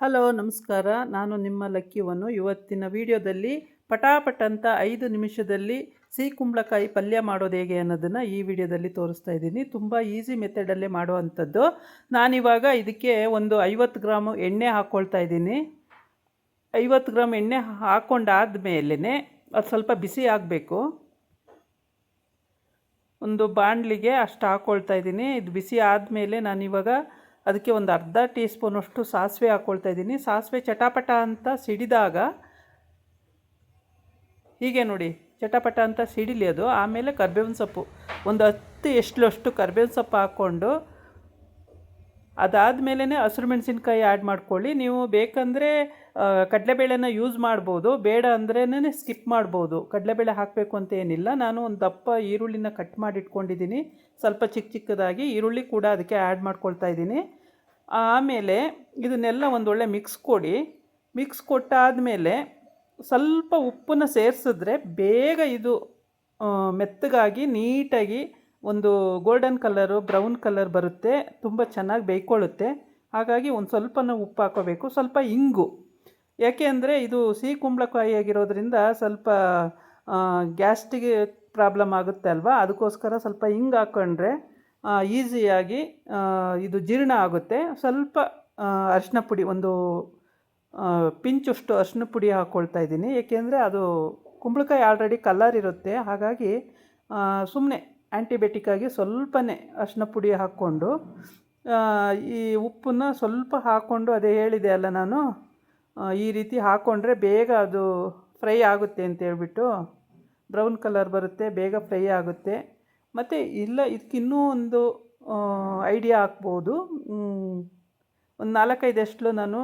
Hello, ನಮಸ್ಕಾರ. ನಾನು ನಿಮ್ಮ ಲಕ್ಕಿವನ್ನು ಇವತ್ತಿನ ವಿಡಿಯೋದಲ್ಲಿ ಪಟಾಪಟ್ ಅಂತ ಐದು ನಿಮಿಷದಲ್ಲಿ ಸಿಹಿ ಕುಂಬಳಕಾಯಿ ಪಲ್ಯ ಮಾಡೋದು ಹೇಗೆ ಅನ್ನೋದನ್ನು ಈ ವಿಡಿಯೋದಲ್ಲಿ ತೋರಿಸ್ತಾ ಇದ್ದೀನಿ. ತುಂಬ ಈಸಿ ಮೆಥಡಲ್ಲೇ ಮಾಡುವಂಥದ್ದು. ನಾನಿವಾಗ ಇದಕ್ಕೆ ಒಂದು ಐವತ್ತು ಗ್ರಾಮು ಎಣ್ಣೆ ಹಾಕ್ಕೊಳ್ತಾ ಇದ್ದೀನಿ. ಐವತ್ತು ಗ್ರಾಮ್ ಎಣ್ಣೆ ಹಾಕ್ಕೊಂಡಾದ ಮೇಲೇ ಅದು ಸ್ವಲ್ಪ ಬಿಸಿ ಆಗಬೇಕು. ಒಂದು ಬಾಣಲಿಗೆ ಅಷ್ಟು ಹಾಕ್ಕೊಳ್ತಾ ಇದ್ದೀನಿ. ಇದು ಬಿಸಿ ಆದಮೇಲೆ ನಾನಿವಾಗ ಅದಕ್ಕೆ ಒಂದು ಅರ್ಧ ಟೀ ಸ್ಪೂನಷ್ಟು ಸಾಸಿವೆ ಹಾಕ್ಕೊಳ್ತಾ ಇದ್ದೀನಿ. ಸಾಸಿವೆ ಚಟಾಪಟ ಅಂತ ಸಿಡಿದಾಗ, ಹೀಗೆ ನೋಡಿ, ಚಟಪಟ ಅಂತ ಸಿಡಿಲಿ ಅದು, ಆಮೇಲೆ ಕರ್ಬೇವಿನ ಸೊಪ್ಪು. ಒಂದು ಹತ್ತು ಎಷ್ಟಲಷ್ಟು ಕರ್ಬೇವಿನ ಸೊಪ್ಪು ಹಾಕ್ಕೊಂಡು ಅದಾದಮೇಲೆ ಹಸಿರು ಮೆಣಸಿನ್ಕಾಯಿ ಆ್ಯಡ್ ಮಾಡ್ಕೊಳ್ಳಿ. ನೀವು ಬೇಕಂದರೆ ಕಡಲೆಬೇಳೆನ ಯೂಸ್ ಮಾಡ್ಬೋದು, ಬೇಡ ಅಂದ್ರೇ ಸ್ಕಿಪ್ ಮಾಡ್ಬೋದು. ಕಡಲೆಬೇಳೆ ಹಾಕಬೇಕು ಅಂತ ಏನಿಲ್ಲ. ನಾನು ಒಂದು ದಪ್ಪ ಈರುಳ್ಳಿನ ಕಟ್ ಮಾಡಿ ಇಟ್ಕೊಂಡಿದ್ದೀನಿ ಸ್ವಲ್ಪ ಚಿಕ್ಕ ಚಿಕ್ಕದಾಗಿ ಈರುಳ್ಳಿ ಕೂಡ ಅದಕ್ಕೆ ಆ್ಯಡ್ ಮಾಡ್ಕೊಳ್ತಾ ಇದ್ದೀನಿ. ಆಮೇಲೆ ಇದನ್ನೆಲ್ಲ ಒಂದೊಳ್ಳೆ ಮಿಕ್ಸ್ ಕೊಡಿ. ಮಿಕ್ಸ್ ಕೊಟ್ಟಾದಮೇಲೆ ಸ್ವಲ್ಪ ಉಪ್ಪನ್ನು ಸೇರಿಸಿದ್ರೆ ಬೇಗ ಇದು ಮೆತ್ತಗಾಗಿ ನೀಟಾಗಿ ಒಂದು ಗೋಲ್ಡನ್ ಕಲರು ಬ್ರೌನ್ ಕಲರ್ ಬರುತ್ತೆ. ತುಂಬ ಚೆನ್ನಾಗಿ ಬೇಯ್ಕೊಳ್ಳುತ್ತೆ. ಹಾಗಾಗಿ ಒಂದು ಸ್ವಲ್ಪನ ಉಪ್ಪು ಹಾಕೋಬೇಕು. ಸ್ವಲ್ಪ ಇಂಗು. ಯಾಕೆ ಅಂದರೆ ಇದು ಸಿಹಿ ಕುಂಬಳಕಾಯಿ ಆಗಿರೋದ್ರಿಂದ ಸ್ವಲ್ಪ ಗ್ಯಾಸ್ಟಿಗೆ ಪ್ರಾಬ್ಲಮ್ ಆಗುತ್ತೆ ಅಲ್ವಾ? ಅದಕ್ಕೋಸ್ಕರ ಸ್ವಲ್ಪ ಹಿಂಗೆ ಹಾಕ್ಕೊಂಡ್ರೆ ಈಸಿಯಾಗಿ ಇದು ಜೀರ್ಣ ಆಗುತ್ತೆ. ಸ್ವಲ್ಪ ಅರಿಶಿನ ಪುಡಿ, ಒಂದು ಪಿಂಚಷ್ಟು ಅರಿಶಿನ ಪುಡಿ ಹಾಕ್ಕೊಳ್ತಾ ಇದ್ದೀನಿ. ಏಕೆಂದರೆ ಅದು ಕುಂಬಳಕಾಯಿ ಆಲ್ರೆಡಿ ಕಲರ್ ಇರುತ್ತೆ. ಹಾಗಾಗಿ ಸುಮ್ಮನೆ ಆ್ಯಂಟಿಬಯೋಟಿಕ್ಕಾಗಿ ಸ್ವಲ್ಪನೇ ಅರಿಶಿನ ಪುಡಿ ಹಾಕ್ಕೊಂಡು ಈ ಉಪ್ಪನ್ನ ಸ್ವಲ್ಪ ಹಾಕ್ಕೊಂಡು ಅದೇ ಹೇಳಿದೆ ಅಲ್ಲ ನಾನು ಈ ರೀತಿ ಹಾಕ್ಕೊಂಡ್ರೆ ಬೇಗ ಅದು ಫ್ರೈ ಆಗುತ್ತೆ ಅಂತ ಹೇಳ್ಬಿಟ್ಟು ಬ್ರೌನ್ ಕಲರ್ ಬರುತ್ತೆ, ಬೇಗ ಫ್ರೈ ಆಗುತ್ತೆ. ಮತ್ತು ಇಲ್ಲ, ಇದಕ್ಕಿನ್ನೂ ಒಂದು ಐಡಿಯಾ ಹಾಕ್ಬೋದು. ಒಂದು ನಾಲ್ಕೈದಷ್ಟು ನಾನು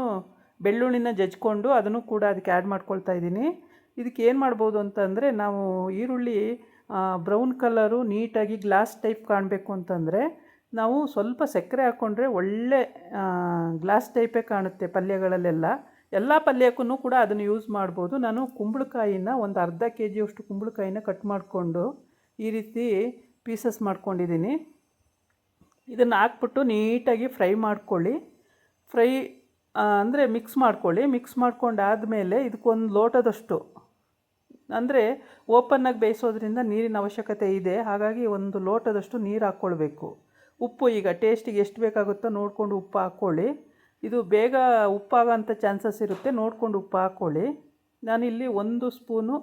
ಬೆಳ್ಳುಳ್ಳಿನ ಜಜ್ಕೊಂಡು ಅದನ್ನು ಕೂಡ ಅದಕ್ಕೆ ಆ್ಯಡ್ ಮಾಡ್ಕೊಳ್ತಾ ಇದ್ದೀನಿ. ಇದಕ್ಕೆ ಏನು ಮಾಡ್ಬೋದು ಅಂತಂದರೆ ನಾವು ಈರುಳ್ಳಿ ಬ್ರೌನ್ ಕಲರು ನೀಟಾಗಿ ಗ್ಲಾಸ್ ಟೈಪ್ ಕಾಣಬೇಕು ಅಂತಂದರೆ ನಾವು ಸ್ವಲ್ಪ ಸಕ್ಕರೆ ಹಾಕ್ಕೊಂಡ್ರೆ ಒಳ್ಳೆ ಗ್ಲಾಸ್ ಟೈಪೇ ಕಾಣುತ್ತೆ ಪಲ್ಯಗಳಲ್ಲೆಲ್ಲ. ಎಲ್ಲ ಪಲ್ಯಕ್ಕೂ ಕೂಡ ಅದನ್ನು ಯೂಸ್ ಮಾಡ್ಬೋದು. ನಾನು ಕುಂಬಳಕಾಯಿನ ಒಂದು ಅರ್ಧ ಕೆ ಜಿಯಷ್ಟು ಕುಂಬಳಕಾಯಿನ ಕಟ್ ಮಾಡಿಕೊಂಡು ಈ ರೀತಿ ಪೀಸಸ್ ಮಾಡ್ಕೊಂಡಿದ್ದೀನಿ. ಇದನ್ನು ಹಾಕ್ಬಿಟ್ಟು ನೀಟಾಗಿ ಫ್ರೈ ಮಾಡ್ಕೊಳ್ಳಿ. ಫ್ರೈ ಅಂದರೆ ಮಿಕ್ಸ್ ಮಾಡ್ಕೊಳ್ಳಿ. ಮಿಕ್ಸ್ ಮಾಡ್ಕೊಂಡಾದಮೇಲೆ ಇದಕ್ಕೊಂದು ಲೋಟದಷ್ಟು, ಅಂದರೆ ಓಪನ್ನಾಗಿ ಬೇಯಿಸೋದ್ರಿಂದ ನೀರಿನ ಅವಶ್ಯಕತೆ ಇದೆ. ಹಾಗಾಗಿ ಒಂದು ಲೋಟದಷ್ಟು ನೀರು ಹಾಕ್ಕೊಳ್ಬೇಕು. ಉಪ್ಪು ಈಗ ಟೇಸ್ಟಿಗೆ ಎಷ್ಟು ಬೇಕಾಗುತ್ತೋ ನೋಡಿಕೊಂಡು ಉಪ್ಪು ಹಾಕ್ಕೊಳ್ಳಿ. ಇದು ಬೇಗ ಉಪ್ಪಾಗೋಂಥ ಚಾನ್ಸಸ್ ಇರುತ್ತೆ. ನೋಡಿಕೊಂಡು ಉಪ್ಪು ಹಾಕ್ಕೊಳ್ಳಿ. ನಾನಿಲ್ಲಿ ಒಂದು ಸ್ಪೂನು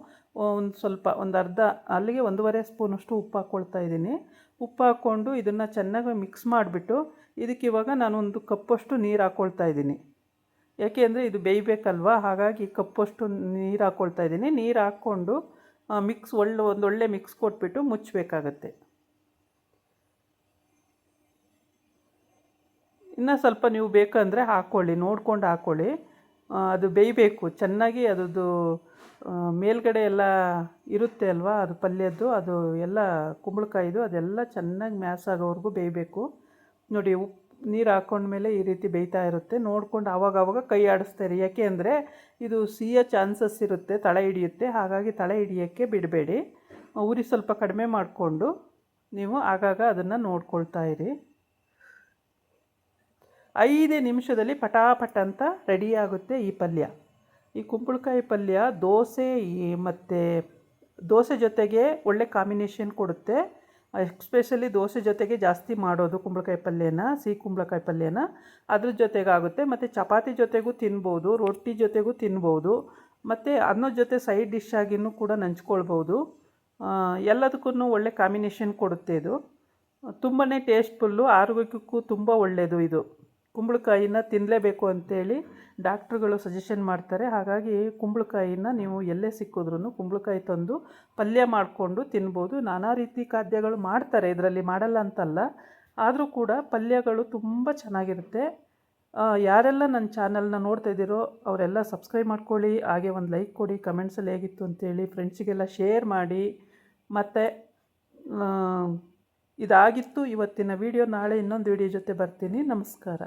ಒಂದು ಸ್ವಲ್ಪ, ಒಂದು ಅರ್ಧ, ಅಲ್ಲಿಗೆ ಒಂದೂವರೆ ಸ್ಪೂನಷ್ಟು ಉಪ್ಪು ಹಾಕ್ಕೊಳ್ತಾ ಇದ್ದೀನಿ. ಉಪ್ಪು ಹಾಕ್ಕೊಂಡು ಇದನ್ನು ಚೆನ್ನಾಗಿ ಮಿಕ್ಸ್ ಮಾಡಿಬಿಟ್ಟು ಇದಕ್ಕೆ ಇವಾಗ ಒಂದು ಕಪ್ಪಷ್ಟು ನೀರು ಹಾಕ್ಕೊಳ್ತಾ ಇದ್ದೀನಿ. ಯಾಕೆ ಅಂದರೆ ಇದು ಬೇಯಬೇಕಲ್ವ? ಹಾಗಾಗಿ ಕಪ್ಪಷ್ಟು ನೀರು ಹಾಕ್ಕೊಳ್ತಾ ಇದ್ದೀನಿ. ನೀರು ಹಾಕ್ಕೊಂಡು ಮಿಕ್ಸ್ ಒಳ್ಳೆ ಒಂದೊಳ್ಳೆ ಮಿಕ್ಸ್ ಕೊಟ್ಬಿಟ್ಟು ಮುಚ್ಚಬೇಕಾಗತ್ತೆ. ಇನ್ನು ಸ್ವಲ್ಪ ನೀವು ಬೇಕಂದರೆ ಹಾಕ್ಕೊಳ್ಳಿ ನೋಡ್ಕೊಂಡು ಹಾಕ್ಕೊಳ್ಳಿ ಅದು ಬೇಯಬೇಕು. ಚೆನ್ನಾಗಿ ಅದರದ್ದು ಮೇಲ್ಗಡೆ ಎಲ್ಲ ಇರುತ್ತೆ ಅಲ್ವಾ? ಅದು ಪಲ್ಯದ್ದು, ಅದು ಎಲ್ಲ ಕುಂಬಳಕಾಯಿದು, ಅದೆಲ್ಲ ಚೆನ್ನಾಗಿ ಮ್ಯಾಸ್ ಆಗೋವರೆಗೂ ಬೇಯಬೇಕು. ನೋಡಿ ಉಪ್ಪು ನೀರು ಹಾಕ್ಕೊಂಡ್ಮೇಲೆ ಈ ರೀತಿ ಬೇಯ್ತಾ ಇರುತ್ತೆ. ನೋಡ್ಕೊಂಡು ಆವಾಗ ಆವಾಗ ಕೈ ಆಡಿಸ್ತಾರೆ ಯಾಕೆ ಅಂದರೆ, ಇದು ಸಿಹಿಯ ಚಾನ್ಸಸ್ ಇರುತ್ತೆ, ತಳೆ ಹಿಡಿಯುತ್ತೆ. ಹಾಗಾಗಿ ತಳೆ ಹಿಡಿಯೋಕ್ಕೆ ಬಿಡಬೇಡಿ. ಉರಿ ಸ್ವಲ್ಪ ಕಡಿಮೆ ಮಾಡಿಕೊಂಡು ನೀವು ಆಗಾಗ ಅದನ್ನು ನೋಡ್ಕೊಳ್ತಾ ಇರಿ. ಐದೇ ನಿಮಿಷದಲ್ಲಿ ಪಟಾಪಟ್ ಅಂತ ರೆಡಿಯಾಗುತ್ತೆ ಈ ಪಲ್ಯ. ಈ ಕುಂಬಳಕಾಯಿ ಪಲ್ಯ ದೋಸೆ ಮತ್ತು ದೋಸೆ ಜೊತೆಗೆ ಒಳ್ಳೆ ಕಾಂಬಿನೇಷನ್ ಕೊಡುತ್ತೆ. ಎಸ್ಪೆಷಲಿ ದೋಸೆ ಜೊತೆಗೆ ಜಾಸ್ತಿ ಮಾಡೋದು ಕುಂಬಳಕಾಯಿ ಪಲ್ಯನ, ಸಿಹಿ ಕುಂಬಳಕಾಯಿ ಪಲ್ಯನ. ಅದ್ರ ಜೊತೆಗಾಗುತ್ತೆ, ಮತ್ತು ಚಪಾತಿ ಜೊತೆಗೂ ತಿನ್ಬೋದು, ರೊಟ್ಟಿ ಜೊತೆಗೂ ತಿನ್ಬೋದು, ಮತ್ತು ಅನ್ನದ ಜೊತೆ ಸೈಡ್ ಡಿಶ್ ಆಗಿನೂ ಕೂಡ ನಂಚ್ಕೊಳ್ಬೋದು. ಎಲ್ಲದಕ್ಕೂ ಒಳ್ಳೆ ಕಾಂಬಿನೇಷನ್ ಕೊಡುತ್ತೆ ಇದು. ತುಂಬಾ ಟೇಸ್ಟ್ಫುಲ್ಲು ಆರೋಗ್ಯಕ್ಕೂ ತುಂಬ ಒಳ್ಳೆಯದು ಇದು. ಕುಂಬಳಕಾಯಿನ ತಿನ್ನಲೇಬೇಕು ಅಂತೇಳಿ ಡಾಕ್ಟ್ರುಗಳು ಸಜೆಷನ್ ಮಾಡ್ತಾರೆ. ಹಾಗಾಗಿ ಕುಂಬಳಕಾಯಿನ ನೀವು ಎಲ್ಲೇ ಸಿಕ್ಕಿದ್ರೂ ಕುಂಬಳಕಾಯಿ ತಂದು ಪಲ್ಯ ಮಾಡಿಕೊಂಡು ತಿನ್ಬೋದು. ನಾನಾ ರೀತಿ ಖಾದ್ಯಗಳು ಮಾಡ್ತಾರೆ, ಇದರಲ್ಲಿ ಮಾಡಲ್ಲ ಅಂತಲ್ಲ. ಆದರೂ ಕೂಡ ಪಲ್ಯಗಳು ತುಂಬ ಚೆನ್ನಾಗಿರುತ್ತೆ. ಯಾರೆಲ್ಲ ನನ್ನ ಚಾನಲ್ನ ನೋಡ್ತಾ ಇದ್ದೀರೋ ಅವರೆಲ್ಲ ಸಬ್ಸ್ಕ್ರೈಬ್ ಮಾಡ್ಕೊಳ್ಳಿ, ಹಾಗೆ ಒಂದು ಲೈಕ್ ಕೊಡಿ, ಕಮೆಂಟ್ಸಲ್ಲಿ ಹೇಗಿತ್ತು ಅಂತೇಳಿ ಫ್ರೆಂಡ್ಸಿಗೆಲ್ಲ ಶೇರ್ ಮಾಡಿ. ಮತ್ತು ಇದಾಗಿತ್ತು. ಇವತ್ತಿನ ವಿಡಿಯೋ ನಾಳೆ ಇನ್ನೊಂದು ವಿಡಿಯೋ ಜೊತೆ ಬರ್ತೀನಿ. ನಮಸ್ಕಾರ.